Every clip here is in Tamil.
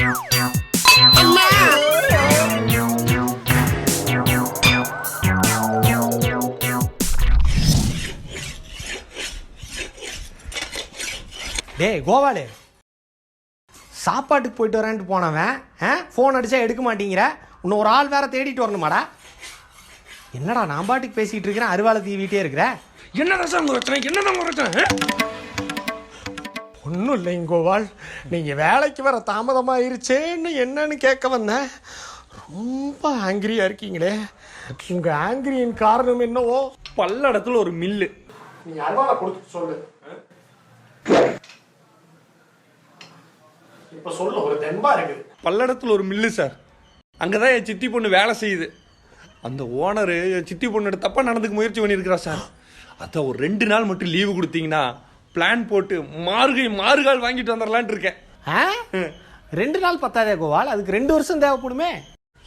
டேய் கோபாலு. சாப்பாட்டுக்கு போயிட்டு வரேன்ட்டு போனவன் ஆ ஃபோன் அடிச்சா எடுக்க மாட்டேங்கிற. இன்னும் ஒரு ஆள் வேற தேடிட்டு வரணுமாடா. என்னடா நான் பாட்டுக்கு பேசிட்டு இருக்கிறேன் அருவாளை தீவிட்டே இருக்கிற? என்னதான் சார் உங்க பிரச்சனை? என்னதான் உங்கள் பிரச்சனை? ஒன்றும் இல்லைங்க கோபால் நீங்கள் வேலைக்கு வர தாமதமாயிருச்சேன்னு என்னன்னு கேட்க வந்தேன். ரொம்ப ஆங்கிரியாக இருக்கீங்களே. உங்கள் ஆங்கிரியின் காரணம் என்னவோ? பல்லடத்துல ஒரு மில்லு. நீங்கள் அருவாளை கொடுத்து சொல்லு. இப்போ சொல்லு ஒரு தெம்பா இருக்குது பல்லடத்துல ஒரு மில்லு சார். அங்கதான் என் சித்தி பொண்ணு வேலை செய்யுது. அந்த ஓனரு என் சித்தி பொண்ணோட தப்பா நடந்துக்க முயற்சி பண்ணியிருக்கிறா சார். அதான் ஒரு ரெண்டு நாள் மட்டும் லீவு கொடுத்தீங்கன்னா பிளான் போட்டு மார்கை மாறுகால் வாங்கிட்டு வந்துடலான்ட்டு இருக்கேன். ரெண்டு நாள் பத்தாதே கோபால்? அதுக்கு ரெண்டு வருஷம் தேவைப்படுமே?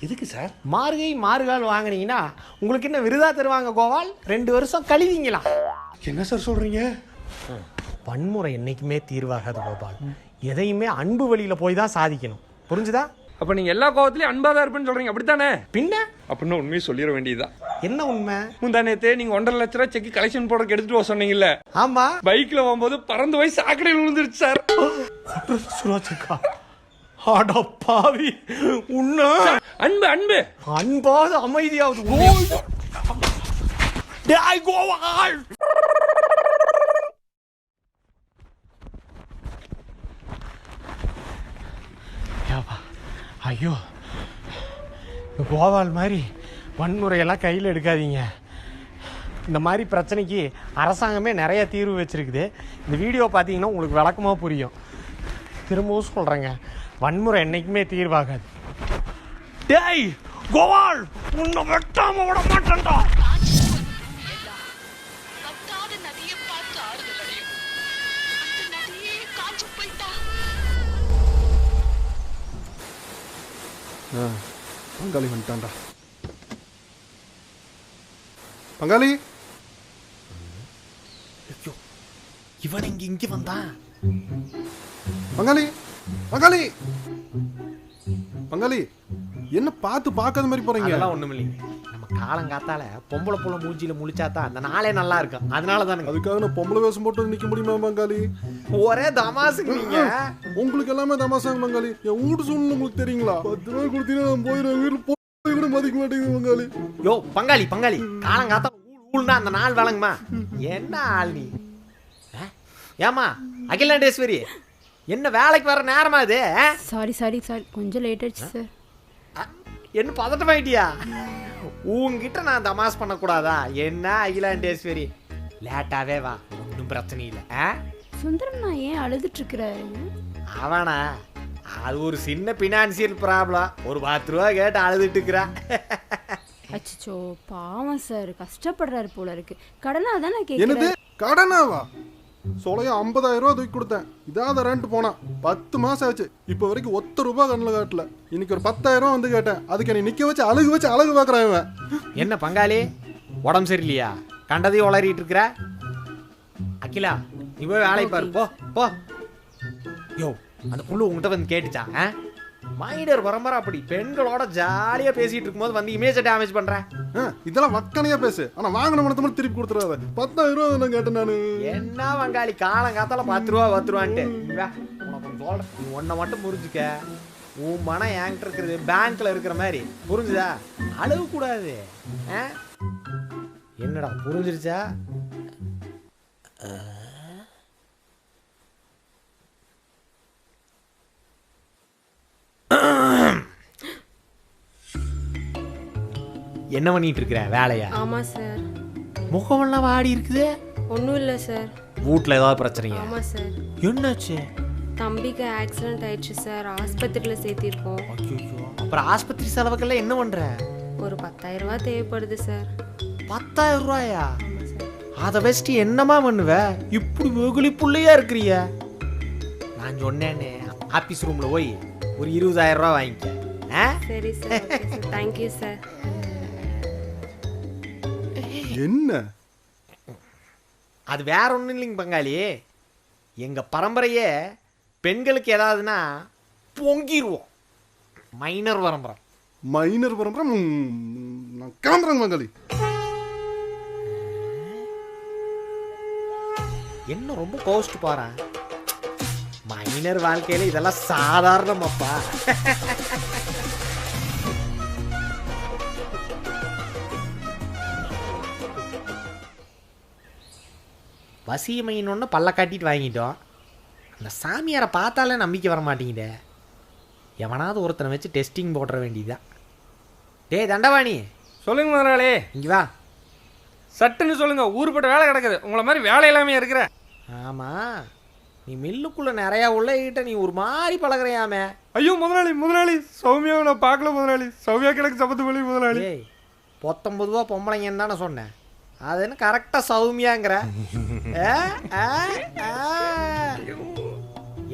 எதுக்கு சார்? மார்கை மாறுகால் வாங்குனீங்கன்னா உங்களுக்கு என்ன விருதா தருவாங்க கோபால்? ரெண்டு வருஷம் கழிவீங்களா? என்ன சார் சொல்றீங்க? வன்முறை என்னைக்குமே தீர்வாகாது கோபால். எதையுமே அன்பு வழியில போய் தான் சாதிக்கணும். புரிஞ்சுதா? அப்ப நீங்க எல்லா கோவத்திலயும் அன்பா தான் இருப்பேன்னு சொல்றீங்க. அப்படித்தானே? பின்ன? அப்படின்னு உண்மையை சொல்லிட வேண்டியதுதான். என்ன உண்மை? முந்தானேத்தே நீங்க ஒன்றரை லட்ச ரூபா செக் கலெக்ஷன் போடுறதுக்கு எடுத்துட்டு வர சொன்னீங்கல்ல? ஆமா. பைக்ல போகும்போது பறந்து போய் சாக்கடையில் விழுந்துருச்சு சார். அட பாவி. உன்ன அன்பு அன்பு. அன்பாவது அமைதியாவது டேய் கோபால் ஏப்பா. ஐயோ இந்த கோவால் மாதிரி வன்முறையெல்லாம் கையில் எடுக்காதீங்க. இந்த மாதிரி பிரச்சனைக்கு அரசாங்கமே நிறைய தீர்வு வச்சுருக்குது. இந்த வீடியோ பார்த்தீங்கன்னா உங்களுக்கு விளக்கமாக புரியும். திரும்பவும் சொல்கிறேங்க வன்முறை என்னைக்குமே தீர்வாகாது. டேய் கோபால் உன்னை வெட்டாமல் விட மாட்டேன்டா. பங்காளி வந்துட்டான்டா. பங்காளி? இவன் இங்க இங்க வந்தான். பங்காளி பங்காளி! பங்காளி என்ன பார்த்து பார்க்காத மாதிரி போறீங்க? அதெல்லாம் ஒண்ணும் இல்லைங்க காலங்காத்தால பொம்பளை புள்ள மூஞ்சில முழிச்சாதான் அந்த நாளே நல்லா இருக்கும். அதனால தானுங்க அதுக்காக நான் பொம்பளை வேஷம் போட்டு நிக்க முடியுமா பங்காளி ஒரே தமாசுங்க நீங்க. உங்களுக்கு எல்லாமே தமாசாங்க பங்காளி என் வீட்டு சூழ்நிலை உங்களுக்கு தெரியுங்களா? பத்து ரூபாய் கொடுத்தீங்கன்னா நான் போயிடுவேன். வீட்டில் கூட மதிக்க மாட்டேங்குது பங்காளி யோ பங்காளி பங்காளி. காலங்காத்தால ஊழ் ஊழ்னா அந்த நாள் வேலைங்கம்மா என்ன ஆள் நீ? ஆ? ஏம்மா அகிலாண்டேஸ்வரி என்ன வேலைக்கு வர நேரமா இது? சாரி சாரி சாரி கொஞ்சம் லேட் ஆயிடுச்சு சார் என்ன பதட்டமாயிட்டியா? உன்கிட்ட நான் தமாஸ் பண்ணக்கூடாதா? என்ன அகிலாண்டேஸ்வரி லேட்டாவே வா ஒன்றும் பிரச்சனை இல்லை ஆ? சுந்தரம் நான் ஏன் அழுதுட்டு இருக்கிறாரு அவனா? அது ஒரு சின்ன பினான்சியல் ப்ராப்ளம் ஒரு பத்து ரூபா கேட்டு அழுதுட்டு இருக்கிறா அச்சச்சோ பாவம் சார் கஷ்டப்படுறாரு போல இருக்கு. கடனா தானே என்னது? கேட்குறேன் கடனாவா? சோலையா ஐம்பதாயிரம் ரூபா தூக்கி கொடுத்தேன். இதான் ரெண்ட் போனான் பத்து மாசம் ஆச்சு. இப்போ வரைக்கும் ஒத்த ரூபா கண்ணில் காட்டல. இன்னைக்கு ஒரு பத்தாயிரம் ரூபா வந்து கேட்டேன். அதுக்கு நீ நிக்க வச்சு அழகு வச்சு அழகு பார்க்கறான் இவன். என்ன பங்காளி? உடம்பு சரியில்லையா? கண்டதையும் உளறிட்டு இருக்கிற? அகிலா நீ போய் வேலையை பாரு. போ போ. யோ அந்த புல்லு உங்ககிட்ட வந்து கேட்டுச்சா ஆ? மைடர் பரம்பரை அப்படி. பெண்களோட ஜாலியா பேசிட்டு இருக்கும்போது வந்து இமேஜை டேமேஜ் பண்றேன் இதெல்லாம் வக்கனையா பேசு. ஆனா வாங்கின மனத்தை மட்டும் திருப்பி கொடுத்துறாத. பத்தாயிரம் ரூபா நான் கேட்டேன் நானு. என்ன வங்காளி காலம் காத்தால பத்து ரூபா பத்து ரூபான்ட்டு. நீ மட்டும் புரிஞ்சுக்க. உன் மனம் என்கிட்ட இருக்கிறது பேங்க்ல இருக்கிற மாதிரி. புரிஞ்சுதா? அழுக கூடாது. என்னடா புரிஞ்சிருச்சா? என்ன பண்ணிட்டு இருக்கிற வேலையா? ஆமாம் சார். முகமெல்லாம் வாடி இருக்குது? ஒன்றும் இல்லை சார். வீட்ல ஏதாவது பிரச்சனையா? ஆமாம் சார். என்னாச்சு? தம்பிக்கு ஆக்சிடென்ட் ஆயிடுச்சு சார். ஆஸ்பத்திரியில் சேர்த்திருக்கோம். ஐயோ அப்புறம் ஆஸ்பத்திரி செலவுக்கெல்லாம் என்ன பண்ற? ஒரு பத்தாயிரம் ரூபாய் தேவைப்படுது சார். பத்தாயிரம் ரூபாயா அதை வச்சுட்டு என்னமா பண்ணுவ? இப்படி வெகுளி புள்ளையா இருக்கிறிய? நான் சொன்னேனே ஆபீஸ் ரூம்ல போய் ஒரு இருபதாயிரம் ரூபாய் வாங்கிக்க? சரி சார். Thank you sir. என்ன? அது வேற ஒன்றும் இல்லைங்க பங்காளி. எங்க பரம்பரையே பெண்களுக்கு ஏதாவதுன்னா பொங்கிடுவோம் மைனர் பரம்பரை மைனர் பரம்பரை நான் கிளம்புறேங்க மங்களி என்ன ரொம்ப கோஸ்ட் போறேன்? மைனர் வாழ்க்கையில இதெல்லாம் சாதாரணமாப்பா. வசியமையினொன்னு பல்ல காட்டிட்டு வாங்கிட்டோம். அந்த சாமியாரை பார்த்தாலே நம்பிக்கை வர மாட்டேங்குதே. எவனாவது ஒருத்தனை வச்சு டெஸ்டிங் போட்டுற வேண்டியதுதான். டேய் தண்டவாணி சொல்லுங்க முதலாளி. இங்க வா. சட்டுன்னு சொல்லுங்க ஊருப்பட்ட வேலை கிடக்குது. உங்களை மாதிரி வேலை இல்லாமையா இருக்கிற. ஆமா. நீ மில்லுக்குள்ள நிறையா உள்ளகிட்ட நீ ஒரு மாதிரி பழகுறியாமே. ஐயோ முதலாளி முதலாளி. சௌமியாவை நான் பார்க்கல முதலாளி. சௌமியா கிடக்கு சபத்து பள்ளி முதலாளி. ஏய் பத்தொன்பது ரூபா பொம்பளைங்கன்னு தானே சொன்னேன். அது என்ன கரெக்டாக சௌமியாங்கிற.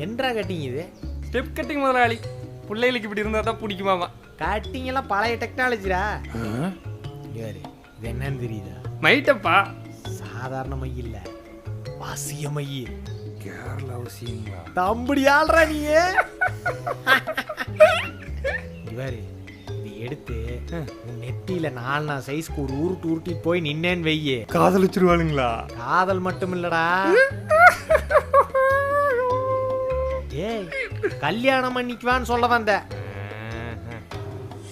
என்றா கட்டிங் இது? ஸ்டெப் கட்டிங் முதலாளி. பிள்ளைகளுக்கு இப்படி இருந்தா தான் பிடிக்குமாமா. கட்டிங் எல்லாம் பழைய டெக்னாலஜிடா யாரு இது என்னன்னு தெரியுதா? மைட்டப்பா. சாதாரண மை இல்ல வாசிய மை கேரளா அவசியங்களா தம்படி ஆள்றா நீ இவரு எடுத்து உன் நெத்தியில நாலு நாள் சைஸ்க்கு ஒரு உருட்டு உருட்டிட்டு போய் நின்னேன்னு வெய்யு காதலிச்சிருவாளுங்களா? காதல் மட்டும் இல்லடா. ஏய் கல்யாணம் பண்ணிக்குவான்னு சொல்ல வந்த.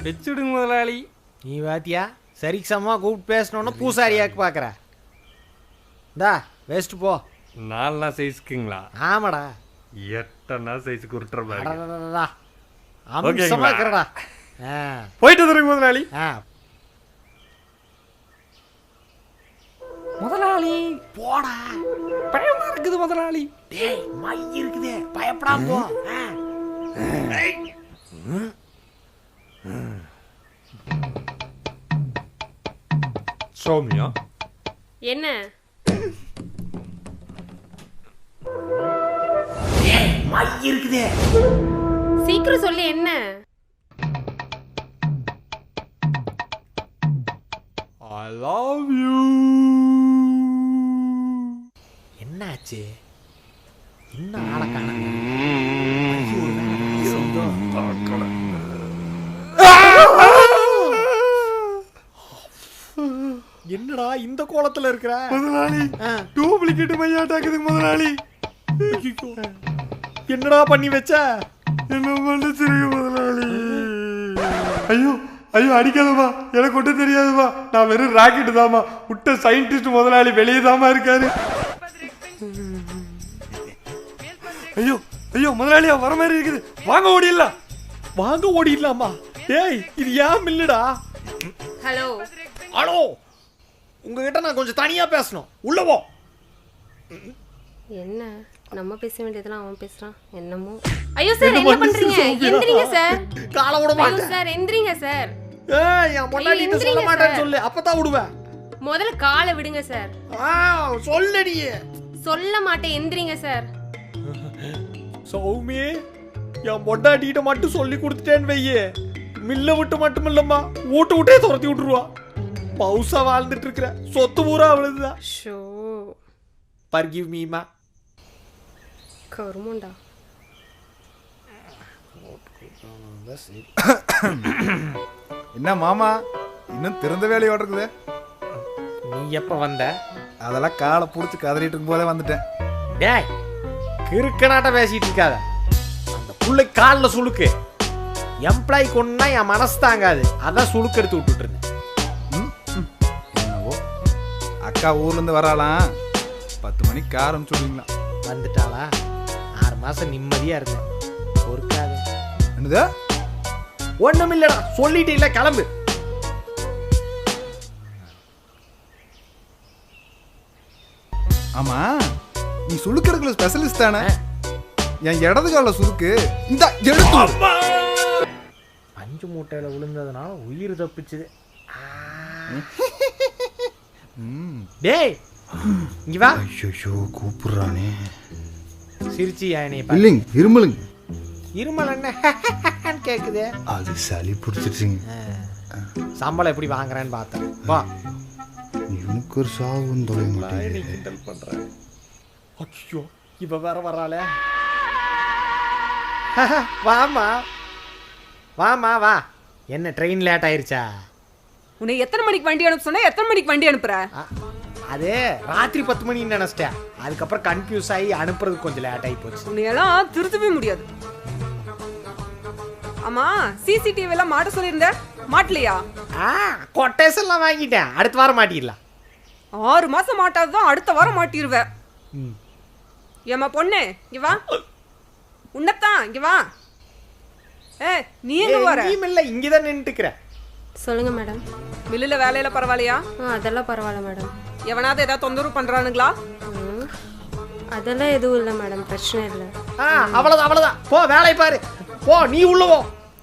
வச்சுடுங்க முதலாளி. நீ பாத்தியா? சரிக்கு சமமா கூப்பிட்டு பேசணும்னு பூசாரியாக்கு பார்க்குற இந்தா வேஸ்ட் போ. நாலு சைஸ்க்குங்களா ஆமாடா. எட்டனா சைஸுக்கு உருட்டுற மாதிரி. அம்சமா? இருக்கிறடா. போயிட்டு வந்துருங்க முதலாளி. முதலாளி. போடா. பயமா இருக்குது முதலாளி. டேய் மை இருக்குதே. பயப்படாம போ. சௌமியா. என்ன? மை இருக்குதே. சீக்கிரம் சொல்லு என்ன? என்னாச்சு இன்னும் ஆளை காணாங்க என்னடா இந்த கோலத்துல இருக்கிற? முதலாளி டூப்ளிகேட் மையாட்டாக்குது முதலாளி. ஐயையோ. என்னடா பண்ணி வச்ச? என்ன மன்னிச்சிருங்க முதலாளி? ஐயோ ஐயோ அடிக்காதம்மா. எனக்கு ஒன்றும் தெரியாதுமா நான் வெறும் ராக்கெட் தாம்மா. விட்ட சயின்டிஸ்ட் முதலாளி வெளியே தாமா இருக்காரு. ஐயோ ஐயோ முதலாளியா வர மாதிரி இருக்குது. வாங்க ஓடிடலாம். வாங்க ஓடிடலாமா? டேய் இது ஏன் மில்லுடா? ஹலோ. ஹலோ. உங்ககிட்ட நான் கொஞ்சம் தனியா பேசணும். உள்ள போ என்ன? நம்ம பேச வேண்டியதெல்லாம் அவன் பேசுறான். என்னமோ? ஐயோ சார் என்ன பண்றீங்க? எந்திரிங்க சார் காலை விட மாட்டேன். சார் எந்திரிங்க சார் ஏய் என் பொண்டாட்டிட்ட சொல்ல எந்திரிங்க மாட்டேன்னு. சொல்லு. அப்பதான் விடுவேன். முதல்ல காலை விடுங்க சார் ஆ சொல்லடி. சொல்ல மாட்டேன் எந்திரிங்க சார் சௌமி என் பொண்டாட்டிகிட்ட மட்டும் சொல்லி கொடுத்துட்டேன்னு வையே. மில்ல விட்டு மட்டும் இல்லம்மா வீட்டு விட்டே துரத்தி விட்டுருவா. பவுசா வாழ்ந்துட்டு இருக்கிற சொத்து பூரா அவளுதுதான் ஷோ. பர்கிவ் மீமா கருமண்டா. என்ன மாமா இன்னும் திறந்த வேலையோட இருக்குது? நீ எப்ப வந்த? அதெல்லாம் காலை பிடிச்சி கதறிட்டு இருக்கும் போதே வந்துட்டேன். டேய் கிறுக்கனாட்ட பேசிட்டு இருக்காத. அந்த புள்ளை காலில் சுளுக்கு. எம்ப்ளாய் கொண்டுனா என் மனசு தாங்காது. அதான் சுளுக்கு எடுத்து விட்டுட்டு இருந்தேன் என்னவோ? அக்கா ஊர்ல இருந்து வராளாம். பத்து மணிக்கு ஆரம்பிச்சுடுவீங்களா வந்துட்டாளா? ஆறு மாசம் நிம்மதியா இருந்தேன். பொறுக்காத. என்னது? ஒண்ணும் இல்லடா சொல்லிட்டு இல்ல கிளம்பு. ஆமா? நீ சுழுக்கிறதுல ஸ்பெஷலிஸ்ட் தானே? என் இடது கால சுருக்கு. இந்த எடுத்து அஞ்சு மூட்டையில விழுந்ததுனால உயிர் தப்பிச்சுது. டேய் இங்க வா. ஐயோ கூப்பிடுறானே. சிரிச்சி இல்லைங்க இருமலுங்க. இருமல் என்ன? கேக்குதே. அது சளி பிடிச்சிருச்சுங்க. சம்பளம் எப்படி வாங்குறேன்னு பார்த்தேன். வா. எனக்கு ஒரு சாவு தொலைங்க கிண்டல் பண்ற. ஐயோ இவ வேற வராளே வாமா வாமா வா. என்ன ட்ரெயின் லேட் ஆயிருச்சா? உன்னை எத்தனை மணிக்கு வண்டி அனுப்ப சொன்னா? எத்தனை மணிக்கு வண்டி அனுப்புற? அது ராத்திரி பத்து மணின்னு நினைச்சிட்டேன். அதுக்கப்புறம் கன்ஃபியூஸ் ஆகி அனுப்புறதுக்கு கொஞ்சம் லேட் ஆகி போச்சு. உன்னையெல்லாம் திருத்தவே முடியாது. ஆமா சிசிடிவி எல்லாம் மாட்ட சொல்லியிருந்த? மாட்டலையா? ஆ கொட்டேஷன்லாம் வாங்கிட்டேன். அடுத்த வாரம் மாட்டிடலாம். ஆறு மாசம் மாட்டாதான் அடுத்த வாரம் மாட்டிருவ. ஏம்மா பொண்ணு இங்க வா. உன்னத்தான் இங்க வா. ஏ நீ எங்க வர இல்லை இங்கே தான் நின்றுக்கிறேன் சொல்லுங்க மேடம். மில்லுல வேலையில பரவாயில்லையா? ஆ அதெல்லாம் பரவாயில்ல மேடம். எவனாவது ஏதாவது தொந்தரவு பண்றானுங்களா. அதெல்லாம் எதுவும் இல்லை மேடம். பிரச்சனை இல்லை. ஆ அவ்வளோதான் அவ்வளோதான் போ வேலையை பாரு. போ நீ உள்ள போ.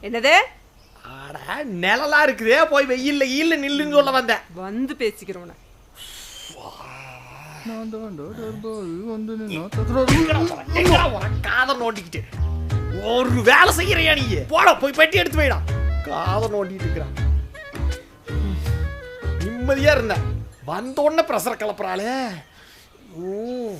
என்னது? ஆட நிழலா இருக்குதே. போய் வெயில்ல ஈல்ல நில்லுன்னு சொல்ல வந்தேன். வந்து பேசிக்கிறோம் உன்னை. எங்கடா உனக்கு காதை நோண்டிக்கிட்டு. ஒரு வேலை செய்யறியா நீ? போட போய் பெட்டி எடுத்து போயிடா. காதை நோண்டிட்டு இருக்கிறான். நிம்மதியா இருந்தேன் வந்த உடனே ப்ரெஷர் கிளப்புறாளே. ஓ.